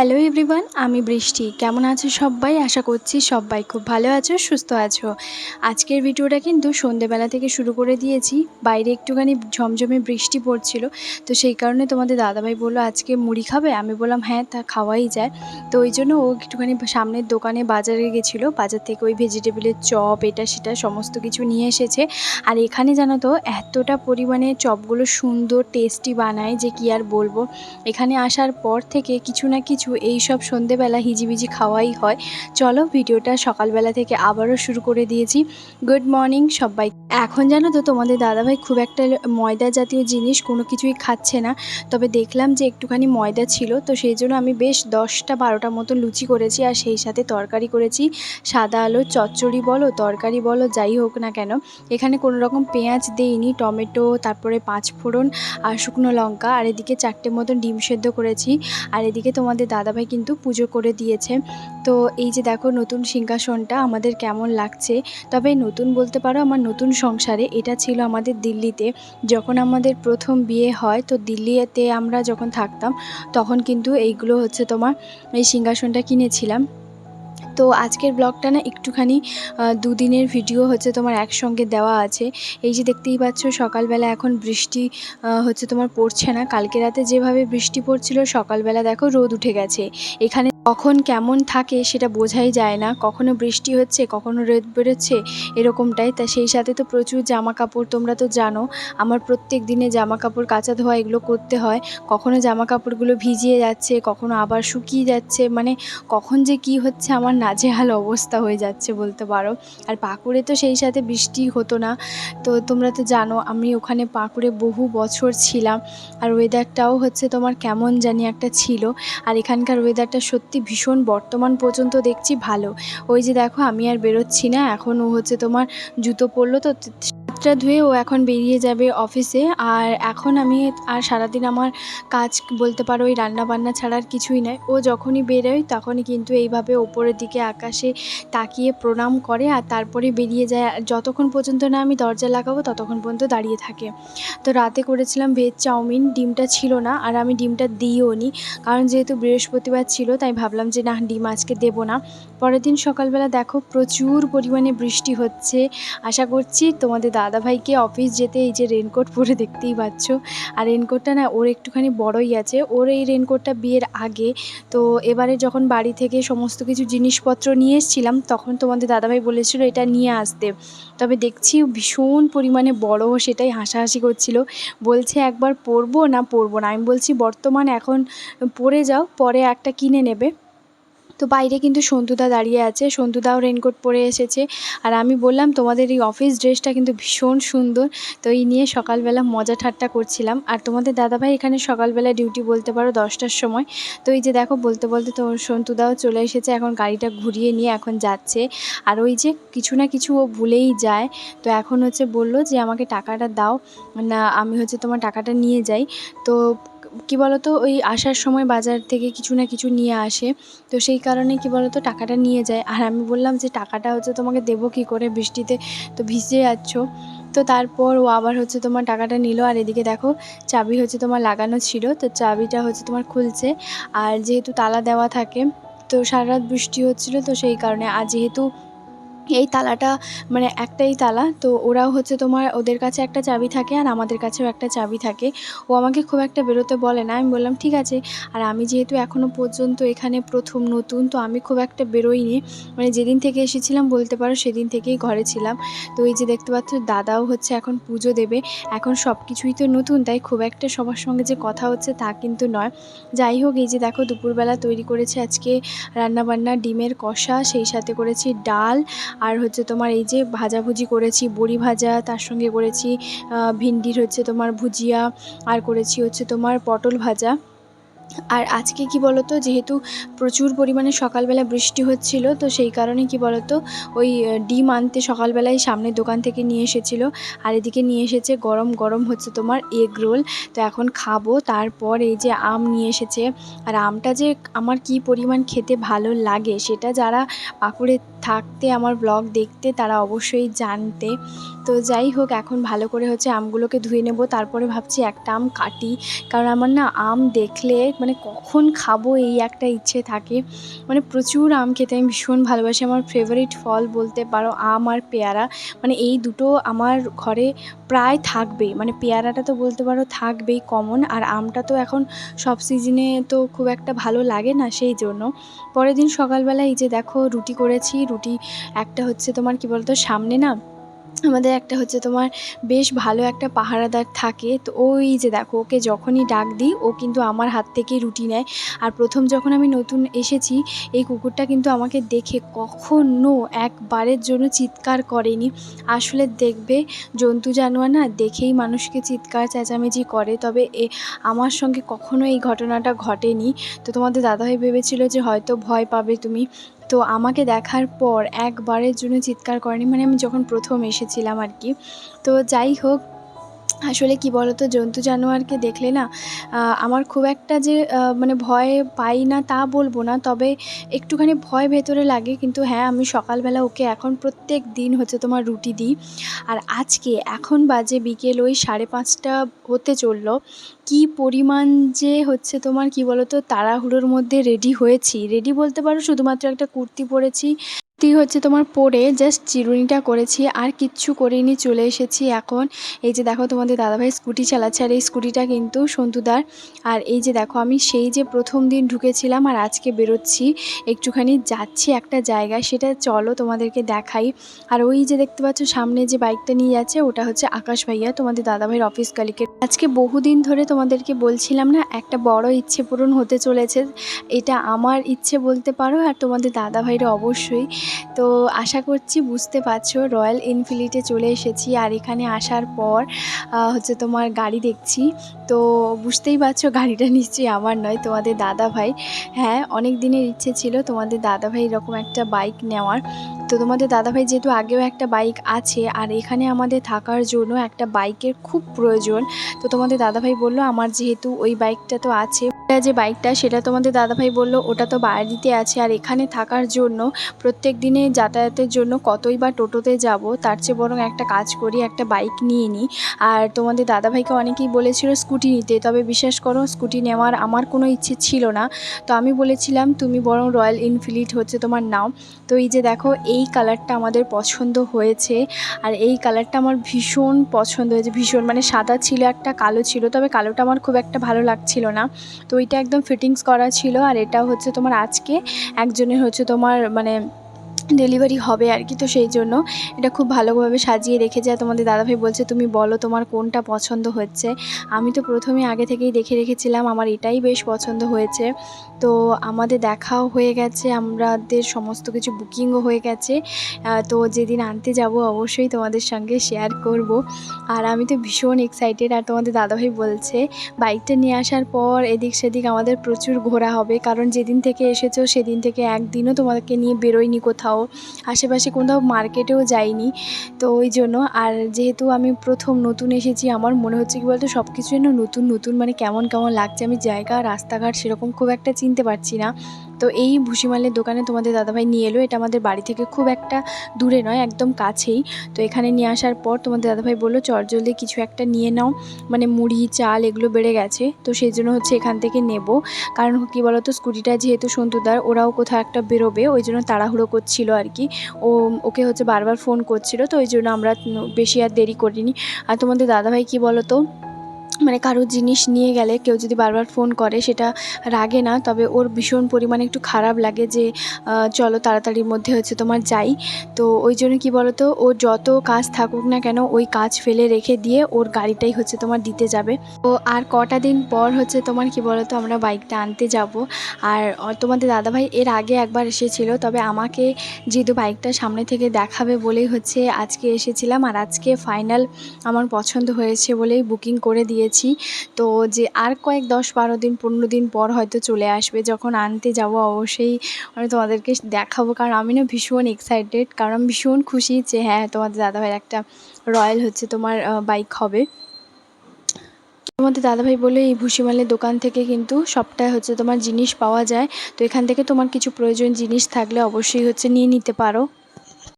Hello everyone আমি বৃষ্টি। কেমন আছো সবাই? আশা করছি সবাই খুব ভালো আছো, সুস্থ আছো। আজকের ভিডিওটা কিন্তু সন্ধেবেলা থেকে শুরু করে দিয়েছি। বাইরে একটুখানি ঝমঝমে বৃষ্টি পড়ছিল, তো সেই কারণে তোমাদের দাদাভাই বলল, আজকে মুড়ি খাবে? আমি বললাম হ্যাঁ তা খাওয়াই যায়। তো ওই জন্য ও একটুখানি সামনের দোকানে বাজারে গেছিল। বাজার থেকে ওই ভেজিটেবিলের চপ, এটা সেটা সমস্ত কিছু নিয়ে এসেছে। আর এখানে জানো তো, এতটা পরিমাণে চপগুলো সুন্দর, টেস্টি বানায় যে কি আর বলব? এখানে আসার পর থেকে কিছু না কিছু এই সব সন্ধেবেলা হিজিবিজি খাওয়াই হয়। চলো, ভিডিওটা সকালবেলা থেকে আবারও শুরু করে দিয়েছি। গুড মর্নিং সবাই। এখন জানো তো, তোমাদের দাদাভাই খুব একটা ময়দা জাতীয় জিনিস কোনো কিছুই খাচ্ছে না। তবে দেখলাম যে একটুখানি ময়দা ছিল, তো সেই জন্য আমি বেশ দশটা বারোটা মতো লুচি করেছি আর সেই সাথে তরকারি করেছি। সাদা আলুর চচ্চড়ি বলো, তরকারি বলো, যাই হোক না কেন। এখানে কোনো রকম পেঁয়াজ দেইনি, টমেটো, তারপরে পাঁচ ফোড়ন আর শুকনো লঙ্কা। আর এদিকে চারটে মতন ডিম সেদ্ধ করেছি। আর এদিকে তোমাদের দাদাভাই কিন্তু পুজো করে দিয়েছে। তো এই যে দেখো নতুন সিংহাসনটা আমাদের কেমন লাগছে। তবে নতুন বলতে পারো আমার নতুন সংসারে এটা ছিল আমাদের দিল্লিতে। যখন আমাদের প্রথম বিয়ে হয়, তো দিল্লিতে আমরা যখন থাকতাম, তখন কিন্তু এইগুলো হচ্ছে তোমার এই সিংহাসনটা কিনেছিলাম। তো আজকের ব্লগটা না একটুখানি দুদিনের ভিডিও হচ্ছে তোমার একসঙ্গে দেওয়া আছে। এই যে দেখতেই পাচ্ছ, সকালবেলা এখন বৃষ্টি হচ্ছে তোমার পড়ছে না। কালকে রাতে যেভাবে বৃষ্টি পড়ছিল, সকালবেলা দেখো রোদ উঠে গেছে। এখানে কখন কেমন থাকে সেটা বোঝাই যায় না। কখনো বৃষ্টি হচ্ছে, কখনো রোদ বেরোচ্ছে, এরকমটাই। তা সেই সাথে তো প্রচুর জামা কাপড় তোমরা তো জানো। আমার প্রত্যেক দিনে জামা কাপড় কাচা ধোয়া এগুলো করতে হয়। কখনো জামা কাপড়গুলো ভিজিয়ে যাচ্ছে, কখনো আবার শুকিয়ে যাচ্ছে। মানে কখন যে কি হচ্ছে আমার নাজেহাল অবস্থা হয়ে যাচ্ছে বলতে পারো। আর পাকুড়ে তো সেই সাথে বৃষ্টি হতো না। তো তোমরা তো জানো, আমি ওখানে পাকুড়ে বহু বছর ছিলাম। আর ওয়েদারটাও হচ্ছে তোমার কেমন জানি একটা ছিল। আর এখানকার ওয়েদারটা সত্যি ভীষণ বর্তমান পর্যন্ত দেখছি ভালো। ওই যে দেখো, আমি আর বেরোচ্ছি না, এখন ও হচ্ছে তোমার জুতো পরলো, তো হাতটা ধুয়ে ও এখন বেরিয়ে যাবে অফিসে। আর এখন আমি আর সারাদিন আমার কাজ বলতে পারো ওই রান্না বান্না ছাড়া আর কিছুই নাই। ও যখনই বেরোয় তখনই কিন্তু এইভাবে ওপরের দিকে আকাশে তাকিয়ে প্রণাম করে আর তারপরে বেরিয়ে যায়। যতক্ষণ পর্যন্ত না আমি দরজা লাগাবো ততক্ষণ পর্যন্ত দাঁড়িয়ে থাকে। তো রাতে করেছিলাম ভেজ চাউমিন, ডিমটা ছিল না আর আমি ডিমটা দিইও নি। কারণ যেহেতু বৃহস্পতিবার ছিল তাই ভাবলাম যে না, ডিম আজকে দেবো না। পরের দিন সকালবেলা দেখো প্রচুর পরিমাণে বৃষ্টি হচ্ছে। আশা করছি তোমাদের দাদাভাইকে অফিস যেতে এই যে রেনকোট পরে দেখতেই পাচ্ছ। আর রেনকোটটা না ওর একটুখানি বড়ই আছে। ওর এই রেনকোটটা বিয়ের আগে। তো এবারে যখন বাড়ি থেকে সমস্ত কিছু জিনিসপত্র নিয়ে এসেছিলাম, তখন তোমাদের দাদাভাই বলেছিল এটা নিয়ে আসতে। তবে দেখছি ভীষণ পরিমাণে বড় সেটাই হাসাহাসি করছিল। বলছে, একবার পরবো না পরবো না? আমি বলছি, বর্তমান এখন পরে যাও, পরে একটা কিনে নেবে। তো বাইরে কিন্তু সন্তুদা দাঁড়িয়ে আছে। সন্তুদাও রেনকোট পরে এসেছে। আর আমি বললাম, তোমাদের এই অফিস ড্রেসটা কিন্তু ভীষণ সুন্দর। তো এই নিয়ে সকালবেলা মজা ঠাট্টা করছিলাম। আর তোমাদের দাদাভাই এখানে সকালবেলা ডিউটি বলতে পারো দশটার সময়। তো এই যে দেখো, বলতে বলতে তো সন্তুদাও চলে এসেছে। এখন গাড়িটা ঘুরিয়ে নিয়ে এখন যাচ্ছে। আর ওই যে কিছু না কিছু ও ভুলেই যায়। তো এখন হচ্ছে বলল যে, আমাকে টাকাটা দাও। না, আমি হচ্ছে তোমার টাকাটা নিয়ে যাই। তো কি বলতো, ওই আসার সময় বাজার থেকে কিছু না কিছু নিয়ে আসে। তো সেই কারণে কি বলতো, টাকাটা নিয়ে যায়। আর আমি বললাম যে, টাকাটা হচ্ছে তোমাকে দেবো কি করে? বৃষ্টিতে তো ভিজে যাচ্ছ তো তারপর ও আবার হচ্ছে তোমার টাকাটা নিল। আর এদিকে দেখো, চাবি হচ্ছে তোমার লাগানো ছিল। তো চাবিটা হচ্ছে তোমার খুলছে। আর যেহেতু তালা দেওয়া থাকে, তো সারা রাত বৃষ্টি হচ্ছিল। তো সেই কারণে, আর যেহেতু এই তালাটা মানে একটাই তালা, তো ওরাও হচ্ছে তোমার ওদের কাছে একটা চাবি থাকে আর আমাদের কাছেও একটা চাবি থাকে। ও আমাকে খুব একটা বেরোতে বলে না, আমি বললাম, ঠিক আছে। আর আমি যেহেতু এখনও পর্যন্ত এখানে প্রথম নতুন, তো আমি খুব একটা বেরোইনি। মানে যেদিন থেকে এসেছিলাম, বলতে পারো সেদিন থেকেই ঘরে ছিলাম। তো এই যে দেখতে পাচ্ছ, দাদাও হচ্ছে এখন পুজো দেবে। এখন সব কিছুই তো নতুন, তাই খুব একটা সবার সঙ্গে যে কথা হচ্ছে তা কিন্তু নয়। যাই হোক, এই যে দেখো, দুপুরবেলা তৈরি করেছে আজকে রান্নাবান্না, ডিমের কষা, সেই সাথে করেছি ডাল আর হচ্ছে তোমার এই যে ভাজাভুজি করেছি, বড়ি ভাজা, তার সঙ্গে করেছি ভিন্ডির হচ্ছে তোমার ভুজিয়া, আর করেছি হচ্ছে তোমার পটল ভাজা। আর আজকে কি বলতো, যেহেতু প্রচুর পরিমাণে সকালবেলা বৃষ্টি হচ্ছিল, তো সেই কারণে কি বলতো, ওই ডিম আনতে সকালবেলায় সামনের দোকান থেকে নিয়ে এসেছিল। আর এদিকে নিয়ে এসেছে গরম গরম হচ্ছে তোমার এগ রোল। তো এখন খাব, তারপর এই যে আম নিয়ে এসেছে। আর আমটা যে আমার কি পরিমাণ খেতে ভালো লাগে, সেটা যারা পাকুড়ে থাকতে, আমার ব্লগ দেখতে তারা অবশ্যই জানতে। তো যাই হোক, এখন ভালো করে হচ্ছে আমগুলোকে ধুয়ে নেব। তারপরে ভাবছি একটা আম কাটি। কারণ আমার না আম দেখলে মানে কখন খাব এই একটা ইচ্ছে থাকে। মানে প্রচুর আম খেতে আমি ভীষণ ভালোবাসি। আমার ফেভারিট ফল বলতে পারো আম আর পেয়ারা। মানে এই দুটো আমার ঘরে প্রায় থাকবেই। মানে পেয়ারাটা তো বলতে পারো থাকবেই কমন আর আমটা তো এখন সব সিজনে তো খুব একটা ভালো লাগে না সেই জন্য। পরের দিন সকালবেলা এই যে দেখো রুটি করেছি রুটি, একটা হচ্ছে তোমার কি বলতো সামনে না, আমাদের একটা হচ্ছে তোমার বেশ ভালো একটা পাহারাদার থাকে। তো ওই যে দেখো, ওকে যখনই ডাক দিই, ও কিন্তু আমার হাত থেকেই রুটি নেয়। আর প্রথম যখন আমি নতুন এসেছি, এই কুকুরটা কিন্তু আমাকে দেখে কখনো একবারের জন্য চিৎকার করেনি। আসলে দেখবে, জন্তু জানোয়ার না, দেখেই মানুষকে চিৎকার, চেঁচামেচি করে। তবে এ, আমার সঙ্গে কখনো এই ঘটনাটা ঘটেনি। তো তোমাদের দাদাভাই ভেবেছিল যে হয়তো ভয় পাবে তুমি। তো আমাকে দেখার পর একবারের জন্য চিৎকার করেনি। মানে আমি যখন প্রথম এসেছিলাম আর কি। তো যাই হোক, আসলে কি বলো তো জন্তু জানোয়ারকে দেখলে না আমার খুব একটা যে মানে ভয় পাই না তা বলব না। তবে একটুখানি ভয় ভেতরে লাগে। কিন্তু হ্যাঁ আমি সকালবেলা ওকে এখন প্রত্যেক দিন হচ্ছে তোমার রুটি দিই। আর আজকে এখন বাজে বিকেল ওই সাড়ে পাঁচটা হতে চলল। কি পরিমাণ যে হচ্ছে তোমার, কি বলো তো তাড়াহুড়োর মধ্যে রেডি হয়েছি। রেডি বলতে পারো, শুধুমাত্র একটা কুর্তি পরেছি। কুর্তি হচ্ছে তোমার পরে জাস্ট চিরুনিটা করেছি, আর কিচ্ছু করিনি, চলে এসেছি এখন। এই যে দেখো তোমাদের দাদাভাই স্কুটি চালাচ্ছে, আর এই স্কুটিটা কিন্তু সন্তুদার। আর এই যে দেখো, আমি সেই যে প্রথম দিন ঢুকেছিলাম, আর আজকে বেরোচ্ছি, একটুখানি যাচ্ছি একটা জায়গায়, সেটা চলো তোমাদেরকে দেখাই। আর ওই যে দেখতে পাচ্ছ, সামনে যে বাইকটা নিয়ে যাচ্ছে, ওটা হচ্ছে আকাশ ভাইয়া, তোমাদের দাদাভাইয়ের অফিস কালিকে আজকে বহুদিন ধরে তোমাদেরকে বলছিলাম না, একটা বড় ইচ্ছে পূরণ হতে চলেছে। এটা আমার ইচ্ছে বলতে পারো আর তোমাদের দাদাভাইরা অবশ্যই। তো আশা করছি বুঝতে পারছ, রয়্যাল এনফিল্ডে চলে এসেছি আর এখানে আসার পর হচ্ছে তোমার গাড়ি দেখছি। তো বুঝতেই পারছ গাড়িটা নিশ্চয়ই আমার নয়, তোমাদের দাদা ভাই হ্যাঁ অনেক দিনের ইচ্ছে ছিল তোমাদের দাদা ভাই এরকম একটা বাইক নেওয়ার। তো তোমাদের দাদাভাই যেহেতু আগেও একটা বাইক আছে, আর এখানে আমাদের থাকার জন্য একটা বাইকের খুব প্রয়োজন। তো তোমাদের দাদাভাই বলল, আমার যেহেতু ওই বাইকটা তো আছে যে বাইকটা সেটা তোমাদের দাদাভাই বলল, ওটা তো বাড়িতে আছে। আর এখানে থাকার জন্য প্রত্যেক দিনে যাতায়াতের জন্য কতই বা টোটোতে যাব, তার চেয়ে বরং একটা কাজ করি, একটা বাইক নিয়ে নিই। আর তোমাদের দাদাভাইকে অনেকেই বলেছিল, স্কুটি নিতে। তবে বিশ্বাস করো, স্কুটি নেওয়ার আমার কোনো ইচ্ছে ছিল না। তো আমি বলেছিলাম, তুমি বরং রয়্যাল এনফিল্ড হচ্ছে তোমার নাও। তো এই যে দেখো, এই কালারটা আমাদের পছন্দ হয়েছে। আর এই কালারটা আমার ভীষণ পছন্দ হয়েছে। ভীষণ মানে সাদা ছিল একটা, কালো ছিল, তবে কালোটা আমার খুব একটা ভালো লাগছিল না। তো ওইটা একদম ফিটিংস করা ছিল। আর এটা হচ্ছে তোমার আজকে, একজনের হচ্ছে তোমার মানে ডেলিভারি হবে আর কি, তো সেই জন্য এটা খুব ভালোভাবে সাজিয়ে রেখে যায় তোমাদের দাদাভাই বলছে, তুমি বলো তোমার কোনটা পছন্দ হচ্ছে? আমি তো প্রথমে আগে থেকেই দেখে রেখেছিলাম, আমার এটাই বেশ পছন্দ হয়েছে। তো আমাদের দেখাও হয়ে গেছে, আমাদের সমস্ত কিছু বুকিংও হয়ে গেছে। তো যেদিন আনতে যাব অবশ্যই তোমাদের সঙ্গে শেয়ার করব। আর আমি তো ভীষণ এক্সাইটেড আর তোমাদের দাদাভাই বলছে, বাইকটা নিয়ে আসার পর এদিক সেদিক আমাদের প্রচুর ঘোরা হবে। কারণ যেদিন থেকে এসেছ সেদিন থেকে একদিনও তোমাদেরকে নিয়ে বেরোয়নি কোথাও। আশেপাশে কোথাও মার্কেটেও যাইনি। তো ওই জন্য, আর যেহেতু আমি প্রথম নতুন এসেছি, আমার মনে হচ্ছে কি বলতো সব কিছু যেন নতুন নতুন মানে কেমন কেমন লাগছে। আমি জায়গা, রাস্তাঘাট সেরকম খুব একটা চিনতে পারছি না। তো এই ভুসিমালের দোকানে তোমাদের দাদাভাই নিয়ে এলো। এটা আমাদের বাড়ি থেকে খুব একটা দূরে নয়, একদম কাছেই। তো এখানে নিয়ে আসার পর তোমাদের দাদাভাই বলল চটজলদি কিছু একটা নিয়ে নাও। মানে মুড়ি, চাল এগুলো বেড়ে গেছে। তো সেই জন্য হচ্ছে এখান থেকে নেব। কারণ কী বলো তো স্কুটিটা যেহেতু সন্তুদার, ওরাও কোথাও একটা বেরোবে। ওই জন্য তাড়াহুড়ো করছিল আর কি। ও, ওকে হচ্ছে বারবার ফোন করছিল। তো ওই জন্য আমরা বেশি আর দেরি করিনি। আর তোমাদের দাদাভাই কী বলো তো মানে কারোর জিনিস নিয়ে গেলে কেউ যদি বারবার ফোন করে সেটা রাগে না, তবে ওর ভীষণ পরিমাণে একটু খারাপ লাগে যে চলো তাড়াতাড়ির মধ্যে হচ্ছে তোমার যাই। তো ওই জন্য কী বলো তো ও যত কাজ থাকুক না কেন ওই কাজ ফেলে রেখে দিয়ে ওর গাড়িটাই হচ্ছে তোমার দিতে যাবে। তো আর কটা দিন পর হচ্ছে তোমার কি বলো তো আমরা বাইকটা আনতে যাব। আর তোমাদের দাদাভাই এর আগে একবার এসেছিল, তবে আমাকে যেহেতু বাইকটা সামনে থেকে দেখাবে বলেই হচ্ছে আজকে এসেছিলাম। আর আজকে ফাইনাল আমার পছন্দ হয়েছে বলেই বুকিং করে দিয়েছি তো যে আর কয়েক দশ বারো দিন, পনেরো দিন পর হয়তো চলে আসবে, যখন আনতে যাব অবশ্যই আমি তোমাদেরকে দেখাবো। কারণ আমি না ভীষণ এক্সাইটেড কারণ আমি ভীষণ খুশি যে হ্যাঁ তোমাদের দাদাভাইয়ের একটা রয়্যাল হচ্ছে, তোমার বাইক হবে। তোমাদের দাদাভাই বলে এই ভুসিমালের দোকান থেকে কিন্তু সবটাই হচ্ছে তোমার জিনিস পাওয়া যায়। তো এখান থেকে তোমার কিছু প্রয়োজন জিনিস থাকলে অবশ্যই হচ্ছে নিয়ে নিতে পারো।